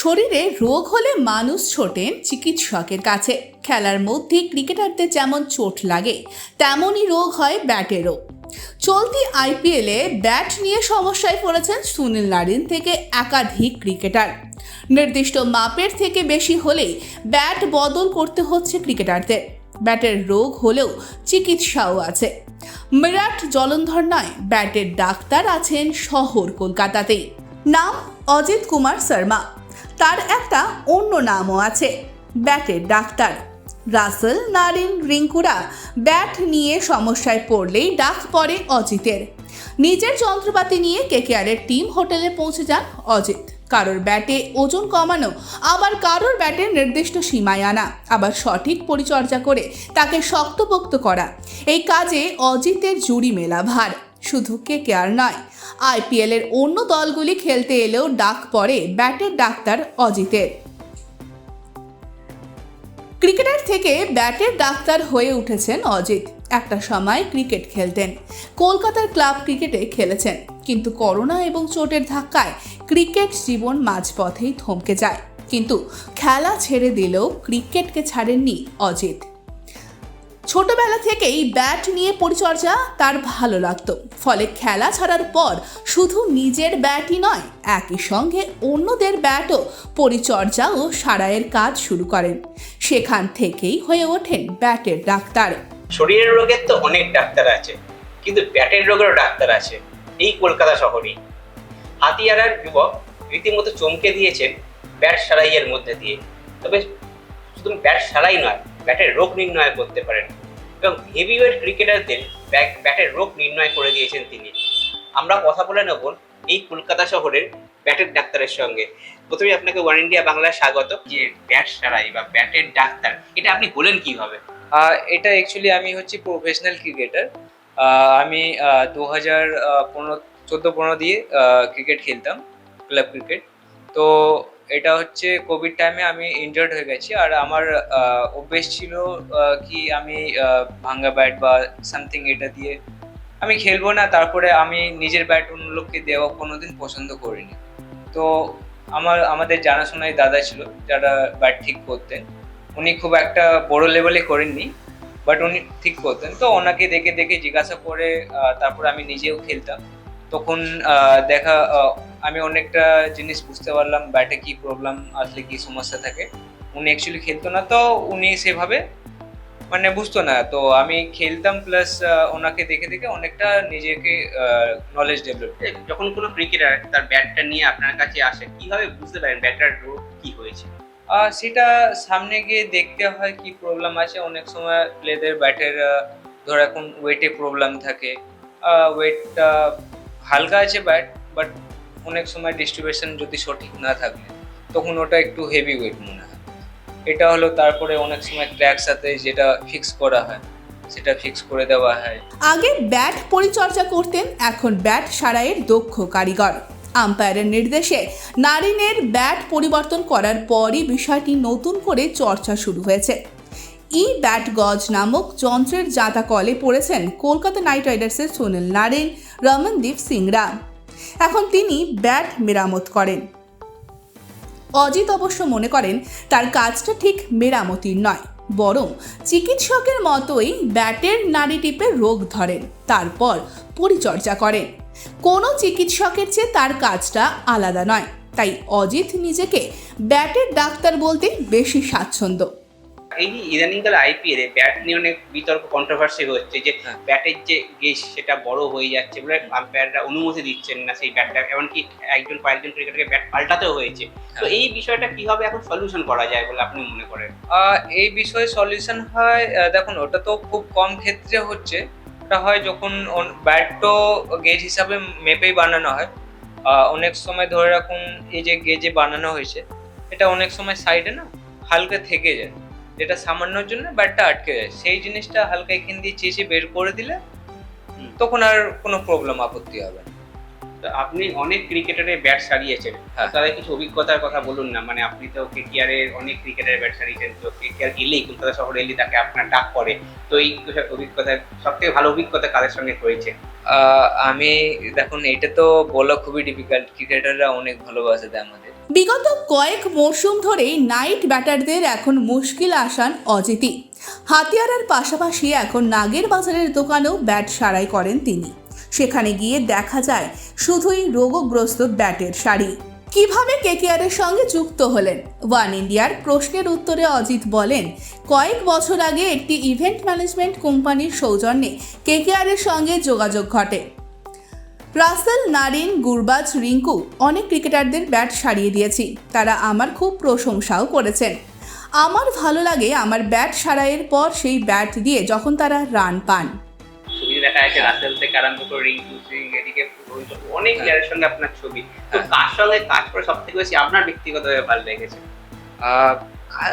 শরীরে রোগ হলে মানুষ ছোটেন চিকিৎসকের কাছে। খেলার মধ্যে ক্রিকেটারদের যেমন চোট লাগে, তেমনই রোগ হয় ব্যাটেরও। চলতি আইপিএলে ব্যাট নিয়ে সমস্যায় পড়েছেন সুনীল নারিন থেকে একাধিক ক্রিকেটার। নির্দিষ্ট মাপের থেকে বেশি হলেই ব্যাট বদল করতে হচ্ছে ক্রিকেটারদের। ব্যাটের রোগ হলেও চিকিৎসাও আছে। বিরাট জলন্ধর নয়, ব্যাটের ডাক্তার আছেন শহর কলকাতাতেই। নাম অজিত কুমার শর্মা। তার একটা অন্য নামও আছে, ব্যাটের ডাক্তার। রাসেল, নারিন, রিঙ্কুরা ব্যাট নিয়ে সমস্যায় পড়লেই ডাক পড়ে অজিতের। নিজের যন্ত্রপাতি নিয়ে কেকেআরের টিম হোটেলে পৌঁছে যান অজিত। কারোর ব্যাটে ওজন কমানো, আবার কারোর ব্যাটে নির্দিষ্ট সীমায় আনা, আবার সঠিক পরিচর্যা করে তাকে শক্তপোক্ত করা। এই কাজে অজিতের জুড়ি মেলা ভার। শুধু কে কেয়ার নয়। আইপিএলের অন্য দলগুলি খেলতে এলেও ডাক পড়ে ব্যাটের ডাক্তার অজিতের। ক্রিকেটার থেকে ব্যাটের ডাক্তার হয়ে উঠেছেন অজিত। একটা সময় ক্রিকেট খেলতেন। কলকাতার ক্লাব ক্রিকেটে খেলেছেন। কিন্তু করোনা এবং চোটের ধাক্কায় ক্রিকেট জীবন মাঝপথেই থমকে যায়। কিন্তু খেলা ছেড়ে দিলেও ক্রিকেটকে ছাড়েননি অজিত। ছোটবেলা থেকেই ব্যাট নিয়ে পরিচর্যা তার ভালো লাগতো। ফলে খেলা ছাড়ার পর শুধু নিজের ব্যাটই নয়, একই সঙ্গে অন্যদের ব্যাটও পরিচর্যা ও সারাইয়ের কাজ শুরু করেন। সেখান থেকেই হয়ে ওঠেন ব্যাটের ডাক্তার। শরীরের রোগের তো অনেক ডাক্তার আছে, কিন্তু ব্যাটের রোগেরও ডাক্তার আছে এই কলকাতা শহরেই। হাতিয়ারার যুবক রীতিমতো চমকে দিয়েছেন ব্যাট সারাইয়ের মধ্যে দিয়ে। তবে শুধু ব্যাট সারাই নয় ব্যাটের রোগ নির্ণয় করতে পারেন। এবং হেভিওয়েট ক্রিকেটারদের ব্যাট ব্যাটের রোগ নির্ণয় করে দিয়েছেন তিনি। আমরা কথা বলে নেব এই কলকাতা শহরের ব্যাটের ডাক্তারের সঙ্গে। প্রথমে আপনাকে ওয়ান ইন্ডিয়া বাংলায় স্বাগত। যে ব্যাট সারাই বা ব্যাটের ডাক্তার, এটা আপনি বলেন কীভাবে? এটা অ্যাকচুয়ালি আমি হচ্ছি প্রফেশনাল ক্রিকেটার আমি দু হাজার পনেরো, চোদ্দ, পনেরো দিয়ে ক্রিকেট খেলতাম ক্লাব ক্রিকেট তো এটা হচ্ছে কোভিড টাইমে আমি ইনজার্ড হয়ে গেছি। আর আমার অভ্যেস ছিল কি আমি ভাঙ্গা ব্যাট বা সামথিং এটা দিয়ে আমি খেলব না। তারপরে আমি নিজের ব্যাট অন্য লোককে দেওয়া কোনোদিন পছন্দ করিনি। তো আমার, আমাদের জানাশোনায় দাদা ছিল, যারা ব্যাট ঠিক করতেন। উনি খুব একটা বড় লেভেলে করেননি বাট উনি ঠিক করতেন। তো ওনাকে দেখে দেখে জিজ্ঞাসা করে তারপর আমি নিজেও খেলতাম। তখন দেখা আমি অনেকটা জিনিস বুঝতে পারলাম ব্যাটে কি প্রবলেম আসলে কি সমস্যা থাকে। উনি অ্যাকচুয়ালি খেলতো না তো উনি সেভাবে মানে বুঝতো না। তো আমি খেলতাম প্লাস ওনাকে দেখে দেখে অনেকটা নিজেকে নলেজ ডেভেলপ যখন কোনো ক্রিকেটার তার ব্যাটটা নিয়ে আপনার কাছে আসে কীভাবে বুঝতে পারেন ব্যাটটার রোগ কি হয়েছে? আহ, সেটা সামনে গিয়ে দেখতে হয় কি প্রবলেম আছে। অনেক সময় প্লেদের ব্যাটের ধর এখন ওয়েটে প্রবলেম থাকে। ওয়েটটা হালকা আছে ব্যাট বাট অনেক সময় ডিস্ট্রিবিউশন যদি সঠিক না থাকে, তখন ওটা একটু হেভি ওয়েট মনে হয়। এটা হলো তারপরে অনেক সময় ক্র্যাক সাথে যেটা ফিক্স করা হয়, সেটা ফিক্স করে দেওয়া হয়। আগে ব্যাট পরিচর্যা করতেন, এখন ব্যাট সারাইয়ের দক্ষ কারিগর। আম্পায়ারের নির্দেশে নারিনের ব্যাট পরিবর্তন করার পরই বিষয়টি নতুন করে চর্চা শুরু হয়েছে। ই ব্যাট গজ নামক যন্ত্রের জাতা কলে পড়েছেন কলকাতা নাইট রাইডার্সের সুনীল নারিন রমনদীপ সিংরা। এখন তিনি ব্যাট মেরামত করেন। অজিত অবশ্য মনে করেন, তার কাজটা ঠিক মেরামতির নয়, বরং চিকিৎসকের মতোই ব্যাটের নাড়ি টিপে রোগ ধরেন, তারপর পরিচর্যা করেন। কোনো চিকিৎসকের চেয়ে তার কাজটা আলাদা নয়, তাই অজিত নিজেকে ব্যাটের ডাক্তার বলতে বেশি স্বাচ্ছন্দ্য। এই যে ইদানিংকাল আইপিএল এ ব্যাট নিয়ে অনেক বিতর্ক কন্ট্রোভার্সি হচ্ছে যে হ্যাঁ। ব্যাটের যে গেজ সেটা বড় হয়ে যাচ্ছে বলে আম্পায়াররা অনুমতি দিচ্ছেন না সেই ব্যাটটা। এমনকি একজন কয়েকজন ক্রিকেটারকে ব্যাট পাল্টাতেও হয়েছে। তো হ্যাঁ। এই বিষয়টা কীভাবে এখন সলিউশন করা যায় বলে আপনি মনে করেন? এই বিষয়ে সলিউশন হয় দেখুন ওটা তো খুব কম ক্ষেত্রে হচ্ছে। ওটা হয় যখন ব্যাটও গেজ হিসাবে মেপেই বানানো হয়। আহ, অনেক সময় ধরে রাখুন এই যে গেজে বানানো হয়েছে এটা অনেক সময় সাইডে না হালকা থেকে যায়। যেটা সামান্যর জন্য ব্যাটটা আটকে যায়। সেই জিনিসটা হালকা এখান দিয়ে চেঁচে বের করে দিলে তখন আর কোনো প্রবলেম আপত্তি হবে না। আপনি অনেক ক্রিকেটারের ব্যাট সারিয়েছেন। হ্যাঁ। তাদের কিছু অভিজ্ঞতার কথা বলুন না। মানে আপনি তো কেটিআরের অনেক ক্রিকেটারের ব্যাট সারিয়েছেন। তো কেটিআর এলেই কলকাতা শহরে এলেই তাকে আপনার ডাক পড়ে। তো এই অভিজ্ঞতা সব থেকে ভালো অভিজ্ঞতা কাদের সঙ্গে হয়েছে? আহ, আমি দেখুন এটা তো বলা খুবই ডিফিকাল্ট ক্রিকেটাররা অনেক ভালোবাসে দেয় আমাদের। বিগত কয়েক মরশুম ধরেই নাইট ব্যাটারদের এখন মুশকিল আসান অজিতই। হাতিয়ারার পাশাপাশি এখন নাগের বাজারের দোকানেও ব্যাট সারাই করেন তিনি। সেখানে গিয়ে দেখা যায়, শুধুই রোগগ্রস্ত ব্যাটের শাড়ি। কীভাবে কেকেআরের সঙ্গে যুক্ত হলেন? ওয়ান ইন্ডিয়ার প্রশ্নের উত্তরে অজিত বলেন, কয়েক বছর আগে একটি ইভেন্ট ম্যানেজমেন্ট কোম্পানির সৌজন্যে কেকেআরের সঙ্গে যোগাযোগ ঘটে। রাসেল নারিন গুরবাজ রিঙ্কু অনেক ক্রিকেটারদের ব্যাট সারিয়ে দিয়েছি। তারা আমার খুব প্রশংসাও করেছেন। আমার ভালো লাগে আমার ব্যাট সারাইয়ের পর সেই ব্যাট দিয়ে যখন তারা রান পান। ছবি দেখা যাচ্ছে রাসেল থেকে আরম্ভ করে রিঙ্কু সিং এদিকে অনেক। প্লেয়ারের সঙ্গে আপনার ছবি। তো। কার সঙ্গে কাজ করে সব থেকে বেশি আপনার ব্যক্তিগতভাবে ভালো লেগেছে?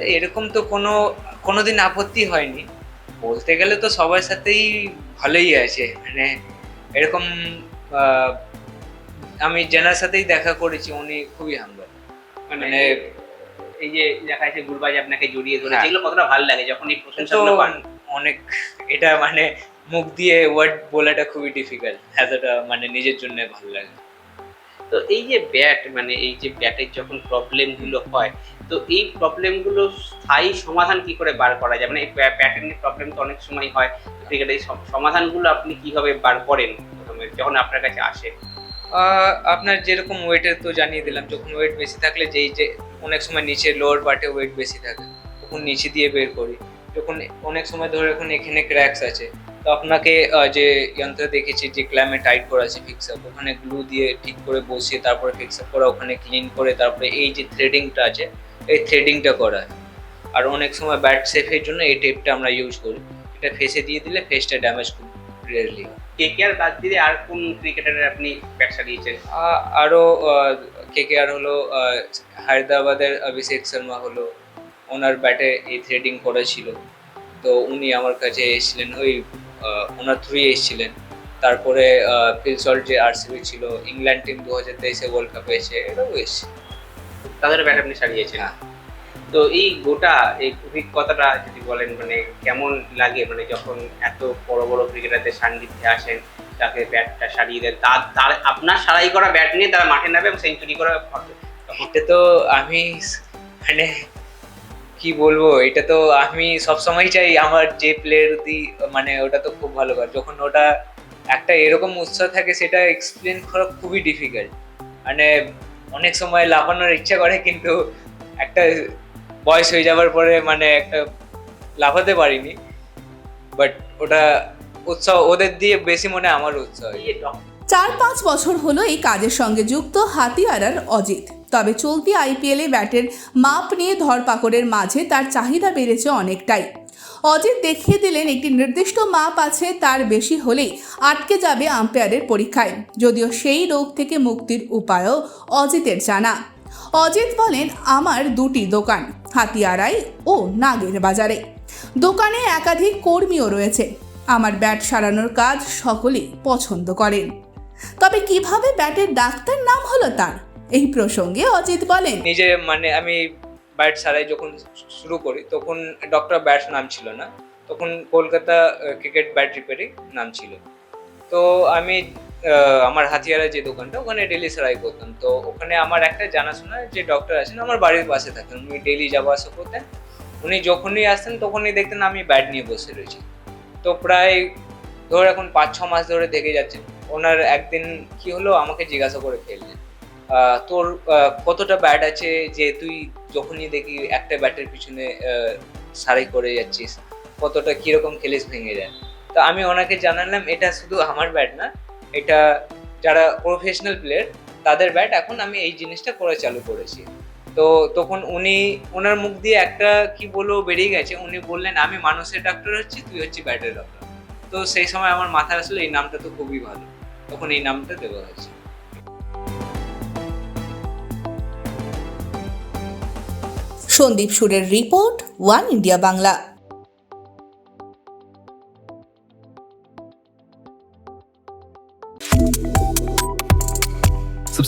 এরকম তো কোনো কোনোদিন আপত্তি হয়নি। বলতে গেলে তো সবার সাথেই ভালোই আছে। মানে এরকম আমি জেনার সাথেই দেখা করেছি উনি খুবই হাম্বল মানে মানে এই যে দেখা যাচ্ছে গুরবাজ আপনাকে জড়িয়ে ধরেছে হ্যাঁ। এগুলো কতটা ভালো লাগে যখন এই প্রশংসাগুলো পান? অনেক এটা মানে মুখ দিয়ে ওয়ার্ড বলাটা খুবই ডিফিকাল্ট এতটা মানে নিজের জন্য ভালো লাগে। তো এই যে ব্যাট মানে এই যে ব্যাটের যখন প্রবলেমগুলো হয় তো এই প্রবলেমগুলো স্থায়ী সমাধান কি করে বার করা যায়? মানে ব্যাটের প্রবলেম তো অনেক সময় হয় ক্রিকেটের সমাধানগুলো আপনি কীভাবে বার করেন? প্রথমে, যখন আপনার কাছে আসে। আপনার যেরকম ওয়েটের তো জানিয়ে দিলাম, যখন ওয়েট বেশি থাকলে যেই যে, অনেক সময় নিচে লোয়ার পার্টে ওয়েট বেশি থাকে, তখন নিচে দিয়ে বের করি। যখন অনেক সময় ধরে এখন এখানে ক্র্যাকস আছে, তো আপনাকে যে যন্ত্র দেখেছি, যে ক্ল্যামে টাইট করা আছে ফিক্স আপ ওখানে গ্লু দিয়ে ঠিক করে বসিয়ে তারপরে ফিক্স আপ করা, ওখানে ক্লিন করে তারপরে এই যে থ্রেডিংটা আছে, এই থ্রেডিংটা করা। আর অনেক সময় ব্যাট সেফের জন্য এই টেপটা আমরা ইউজ করি। এটা ফেসে দিয়ে দিলে ফেসটা ড্যামেজ খুব রেয়ারলি হয়। কে কে আর বাদ দিয়ে আর কোন ক্রিকেটারের আপনি ব্যাট সারিয়েছেন আ- আরও কে কে আর হলো হায়দ্রাবাদের অভিষেক শর্মা হলো ওনার ব্যাটে এই থ্রেডিং করা ছিল। তো উনি আমার কাছে এসেছিলেন ওই ওনার থ্রুই এসেছিলেন। তারপরে ফিল সল্ট যে আরসিবি ছিল ইংল্যান্ড টিম দু হাজার তেইশে ওয়ার্ল্ড কাপে এসে এটাও এসছে। তাদের ব্যাট আপনি সারিয়েছেন? হ্যাঁ। তো এই গোটা এই অভিজ্ঞতাটা যদি বলেন মানে কেমন লাগে? মানে যখন এত বড় বড় ক্রিকেটারদের সান্নিধ্যে আসেন, তাকে ব্যাটটা সারিয়ে দেন, তার তার আপনার সারাই করা ব্যাট নিয়ে তারা মাঠে নামে এবং সেঞ্চুরি করা এটা তো আমি মানে কি বলব, এটা তো আমি সবসময় চাই আমার যে প্লেয়ার দি মানে ওটা তো খুব ভালো করে যখন ওটা একটা এরকম উৎসাহ থাকে, সেটা এক্সপ্লেন করা খুবই ডিফিকাল্ট মানে অনেক সময় লাফানোর ইচ্ছা করে, কিন্তু একটা বয়স হয়ে যাওয়ার পরে মানে একটা লাফাতে পারিনি বাট ওটা উৎসাহ ওদের দিয়ে বেশি মনে আমার উৎসাহ চার পাঁচ বছর হলো এই কাজের সঙ্গে যুক্ত হাতিয়ারার অজিত। তবে চলতি আইপিএলে ব্যাটের মাপ নিয়ে ধরপাকড়ের মাঝে তার চাহিদা বেড়েছে অনেকটাই। অজিত দেখিয়ে দিলেন, একটি নির্দিষ্ট মাপ আছে, তার বেশি হলেই আটকে যাবে আম্পায়ারের পরীক্ষায়। যদিও সেই রোগ থেকে মুক্তির উপায়ও অজিতের জানা। অজিত বলেন, আমার দুটি দোকান হাতিয়ারায় ও নাগের বাজারে। দোকানে একাধিক কর্মীও রয়েছে। আমার ব্যাট সারানোর কাজ সকলেই পছন্দ করেন। তবে কীভাবে ব্যাটের ডাক্তার নাম হলো তার? এই প্রসঙ্গে অজিত বলেন, নিজে মানে আমি ব্যাট সারাই যখন শুরু করি, তখন ডক্টর ব্যাট নাম ছিল না। তখন কলকাতা ক্রিকেট ব্যাট রিপেয়ারিং নাম ছিল। তো আমি আমার হাতিয়ারা যে দোকানটা, ওখানে ডেলি সারাই করতাম। তো ওখানে আমার একটা জানাশোনা যে ডক্টর আছেন আমার বাড়ির পাশে থাকেন। উনি ডেলি যাওয়া আসা করতেন। উনি যখনই আসতেন, তখনই দেখতেন আমি ব্যাট নিয়ে বসে রয়েছি। তো প্রায়, ধর এখন পাঁচ, ছ মাস ধরে দেখে যাচ্ছেন। ওনার একদিন কি হলো? আমাকে জিজ্ঞাসা করে ফেললেন। তোর কতটা ব্যাট আছে? যে তুই যখনই দেখি একটা ব্যাটের পিছনে সারাই করে যাচ্ছিস, কতটা কীরকম খেলিস ভেঙে যায়। তো আমি ওনাকে জানালাম, এটা শুধু আমার ব্যাট না এটা যারা প্রফেশনাল প্লেয়ার তাদের ব্যাট এখন আমি এই জিনিসটা করে চালু করেছি। তো তখন উনি ওনার মুখ দিয়ে একটা কি বলব বেরিয়ে গেছে। উনি বললেন, আমি মানুষের ডাক্তার হচ্ছি, তুই হচ্ছি ব্যাটের ডাক্তার তো সেই সময় আমার মাথায় আসলে, এই নামটা তো খুবই ভালো। তখন এই নামটা দেওয়া হয়েছে। সন্দীপ সুরের report, One India Bangla.